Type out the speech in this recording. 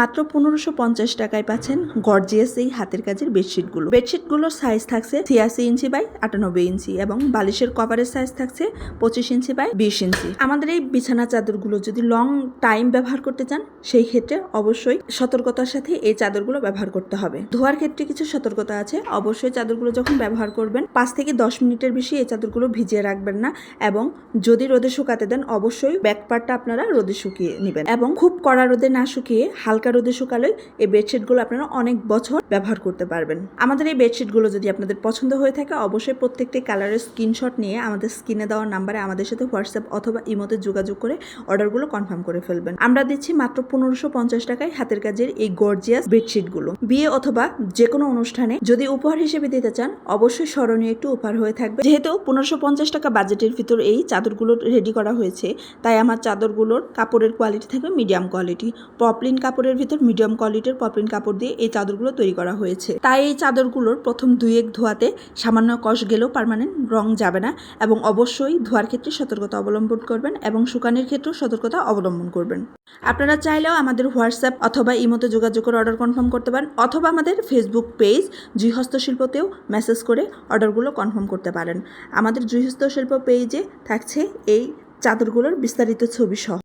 মাত্র পনেরোশো পঞ্চাশ টাকায় পাচ্ছেন গর্জিয়াস এই হাতের কাজের বেডশিটগুলো। বেডশিটগুলোর সাইজ থাকছে ছিয়াশি ইঞ্চি বাই আটানব্বই ইঞ্চি এবং বালিশের কভারের সাইজ থাকছে পঁচিশ ইঞ্চি বাই বিশ ইঞ্চি। আমাদের এই বিছানা চাদরগুলো যদি লং টাইম ব্যবহার করতে চান, সেই ক্ষেত্রে অবশ্যই সতর্কতার সাথে এই চাদরগুলো ব্যবহার করতে হবে। ধোয়ার ক্ষেত্রে কিছু সতর্কতা আছে। অবশ্যই চাদরগুলো যখন ব্যবহার করবেন, পাঁচ থেকে দশ মিনিটের বেশি এই চাদরগুলো ভিজিয়ে রাখবেন না এবং যদি রোদে শুকাতে দেন, অবশ্যই ব্যাক পার্টটা আপনারা রোদে শুকিয়ে নেবেন এবং খুব কড়া রোদে না শুকিয়ে হালকা রোদে শুকালেই এই বেডশিটগুলো আপনারা অনেক বছর ব্যবহার করতে পারবেন। আমাদের এই বেডশিটগুলো যদি আপনাদের পছন্দ হয়ে থাকে, অবশ্যই প্রত্যেকটি কালারের স্ক্রিনশট নিয়ে আমাদের স্ক্রিনে দেওয়া নাম্বারে আমাদের সাথে হোয়াটসঅ্যাপ অথবা ইমোতে যোগাযোগ করে অর্ডারগুলো কনফার্ম করে ফেলবেন। আমরা দিচ্ছি মাত্র পনেরোশো পঞ্চাশ টাকায় হাতের কাজের এই গর্জিয়াস বেডশিটগুলো। বিয়ে অথবা যে কোনো অনুষ্ঠানে যদি উপহার হিসেবে দিতে চান, অবশ্যই স্মরণীয় একটু উপহার হয়ে থাকবে। যেহেতু পনেরোশো পঞ্চাশ টাকা বাজেটের ভিতর এই চাদরগুলো রেডি করা হয়েছে, তাই আমার চাদরগুলোর কাপড়ের কোয়ালিটি থাকবে মিডিয়াম কোয়ালিটি পপলিন কাপড়ের ভিতর মিডিয়াম কোয়ালিটির পপলিন কাপড় দিয়ে এই চাদরগুলো তৈরি করা হয়েছে। তাই এই চাদরগুলোর প্রথম দুই এক ধোয়াতে সামান্য কষ গেলেও পার্মানেন্ট রং যাবে না এবং অবশ্যই ধোয়ার ক্ষেত্রে সতর্কতা অবলম্বন করবেন এবং শুকানোর ক্ষেত্রেও সতর্কতা অবলম্বন করবেন। আপনারা চাইলেও আমাদের হোয়াটসঅ্যাপ অথবা ইমোতে যোগাযোগ করে অর্ডার কনফার্ম করতে পারেন অথবা আমাদের ফেসবুক পেজ জুই হস্তশিল্পতেও মেসেজ করে অর্ডারগুলো কনফার্ম করতে পারেন। আমাদের জুই হস্তশিল্প পেজে থাকছে এই চাদরগুলোর বিস্তারিত ছবি সহ